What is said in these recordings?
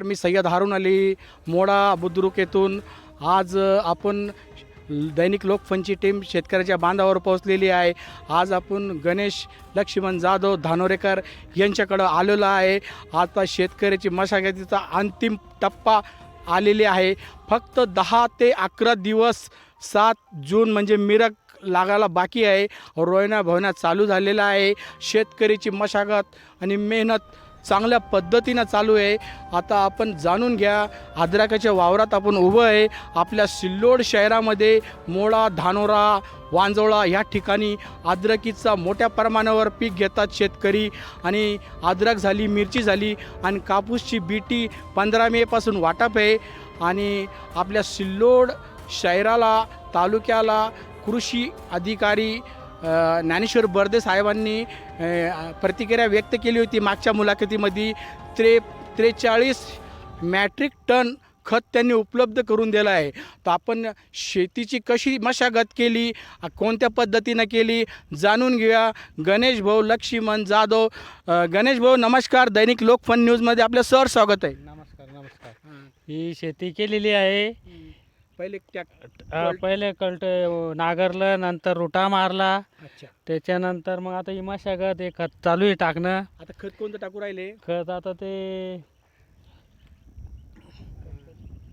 मी सय्यद हारून अली मोडा बुद्रुक येथून आज आपण दैनिक लोकफनची टीम शेतकऱ्याच्या बांधावर पोहोचलेली आहे. आज आपण गणेश लक्ष्मण जाधव धानोरेकर यांच्याकडं आलेलो आहे. आता शेतकऱ्याची मशागतीचा अंतिम टप्पा आलेली आहे. फक्त दहा ते अकरा दिवस सात जून म्हणजे मिरक लागायला बाकी आहे. रोयना भवना चालू झालेला आहे. शेतकरीची मशागत आणि मेहनत चांगल्या पद्धतीनं चालू आहे. आता आपण जाणून घ्या अद्रकाच्या वावरात आपण उभं आहे. आपल्या सिल्लोड शहरामध्ये मोळा धानोरा वांजोळा ह्या ठिकाणी अद्रकीचा मोठ्या प्रमाणावर पीक घेतात शेतकरी. आणि अद्रक झाली मिरची झाली आणि कापूसची बीटी पंधरा मेपासून वाटप आहे. आणि आपल्या सिल्लोड शहराला तालुक्याला कृषी अधिकारी ज्ञानेश्वर बर्दे साहेबांनी प्रतिक्रिया व्यक्त केली होती मागच्या मुलाखतीमध्ये. त्रे त्रेचाळीस मॅट्रिक टन खत त्यांनी उपलब्ध करून दिलं आहे. तर आपण शेतीची कशी मशागत केली कोणत्या पद्धतीनं केली जाणून घेऊया. गणेश भाऊ लक्ष्मण जाधव गणेश भाऊ नमस्कार. दैनिक लोकफन न्यूजमध्ये आपलं सर स्वागत आहे. नमस्कार नमस्कार. ही शेती केलेली आहे. पहिले पहिले कल्ट नागरलं नंतर रुटा मारला. अच्छा. त्याच्यानंतर मग आता ही मशागत हे खत चालू आहे टाकणं. आता खत कोणतं टाकू राहिले? खत आता ते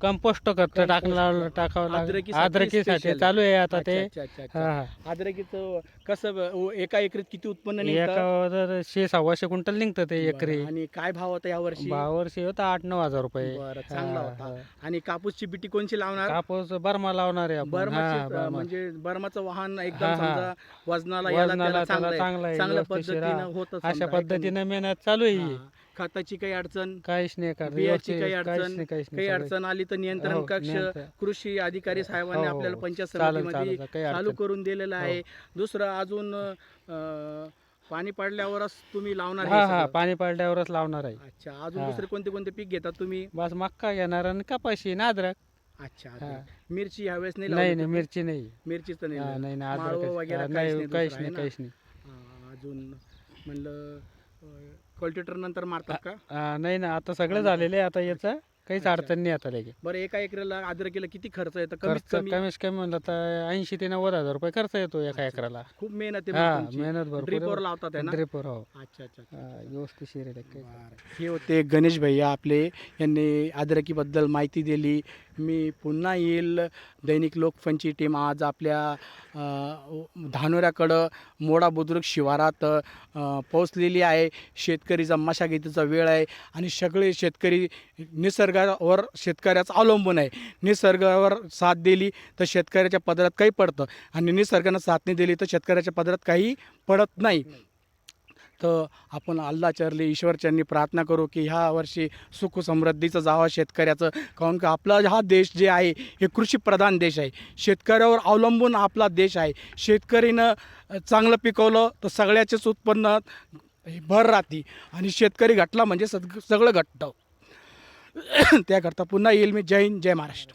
कंपोस्ट खत टाकलं टाकावं लागेल अद्रकीसाठी. चालू आहे आता ते. हा अद्रकीचं कसं उ- एका एकरीत किती उत्पन्न? एका शे सव्वाशे क्विंटल निघतं ते. एकरी आणि काय भाव होता या वर्षी भावर्षी होता आठ नऊ हजार रुपये चांगला होता. आणि कापूसची बिटी कोणची लावणार कापूस बर्मा लावणार आहे बर्मा. म्हणजे बर्माचं वाहन एकदम वजनाला चांगलं. चांगलं चांगल्या पद्धतीनं. होतं अशा? पद्धतीनं मेहनत चालू आहे. खताची काही अडचण काहीच नाही का बियाची काही अडचण काही. अडचण आली तर नियंत्रण हो, कक्ष नियंत्रण. कृषी अधिकारी साहेबांनी हो, हो, आपल्याला हो. पंचायत समितीमध्ये चालू. करून दिलेलं हो. आहे दुसरं अजून पाणी पडल्यावरच तुम्ही लावणार हे हा हा? पाणी पडल्यावरच लावणार आहे अच्छा अजून हा. दुसरे कोणते कोणते पीक घेतात तुम्ही बस मक्का घेणार आणि कपाशी ना अद्रक अच्छा हा. मिरची ह्यावेळेस नाही नाही नाही? मिरची नाही मिरचीच तर नाही हा. नाही काहीच नाही? काहीच नाही हा, अजून म्हणलं क्वालिटेटर नंतर मारतात का? नाही ना आता सगळं झालेलं आहे आता याचं काहीच. अडचण नाही आता लगे बरं एका एकराला अद्रकीला किती खर्च येतं? कमीत खर्च कमी कमीत कमी म्हणलं तर ऐंशी ते नव्वद हजार रुपये खर्च येतो एका एकराला. खूप मेहनत हा आहे मेहनत ड्रिपवर भरपूर लावतात आहे ना? हो. अच्छा अच्छा अच्छा. हा, आहे काही. हे होते गणेश भैया आपले यांनी अद्रकीबद्दल माहिती दिली. मी पुन्हा येईल. दैनिक लोकफनची टीम आज आपल्या धानोऱ्याकडं मोडा बुद्रुक शिवारात पोहोचलेली आहे. शेतकरीचा मशागतीचा वेळ आहे आणि सगळे शेतकरी निसर्गावर शेतकऱ्याचं अवलंबून आहे. निसर्गावर साथ दिली तर शेतकऱ्याच्या पदरात काही पडतं आणि निसर्गानं साथ नाही दिली तर शेतकऱ्याच्या पदरात काही पडत नाही. तर आपण अल्ला चरली ईश्वरच्यांनी प्रार्थना करू की ह्या वर्षी सुख समृद्धीचं जावं शेतकऱ्याचं. काहून का आपला हा देश जे आहे हे कृषीप्रधान देश आहे. शेतकऱ्यावर अवलंबून आपला देश आहे. शेतकरीनं चांगलं पिकवलं तर सगळ्याचेच उत्पन्न भर राहते. आणि शेतकरी घटला म्हणजे सग सगळं घटतं. त्याकरता पुन्हा येईल मी. जय हिंद जय महाराष्ट्र.